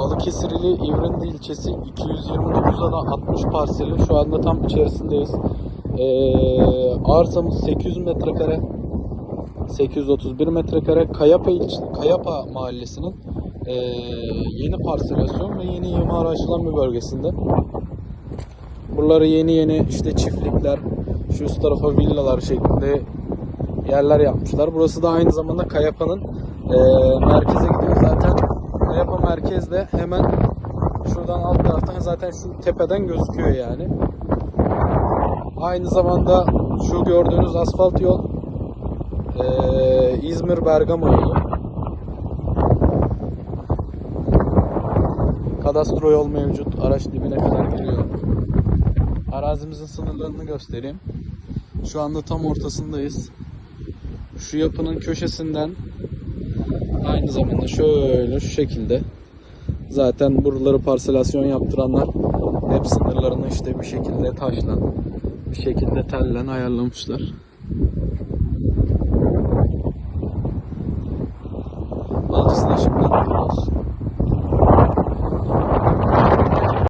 Balıkesirli İvrindi ilçesi 229 ada 60 parseli şu anda tam içerisindeyiz. Ee, arsamız 800 metrekare 831 metrekare Kayapa ilç Kayapa mahallesinin ee, yeni parselasyon ve yeni imara açılan bir bölgesinde. Buraları yeni yeni işte çiftlikler, şu üst tarafa villalar şeklinde yerler yapmışlar. Burası da aynı zamanda Kayapa'nın ee, merkeze gidiyor zaten. Merkezde hemen şuradan alt taraftan zaten şu tepeden gözüküyor yani. Aynı zamanda şu gördüğünüz asfalt yol ee, İzmir Bergama yolu. Kadastro yol mevcut. Araç dibine kadar giriyor. Arazimizin sınırlarını göstereyim. Şu anda tam ortasındayız. Şu yapının köşesinden aynı zamanda şöyle şu şekilde zaten buraları parselasyon yaptıranlar hep sınırlarını işte bir şekilde taşla bir şekilde tellen ayarlamışlar.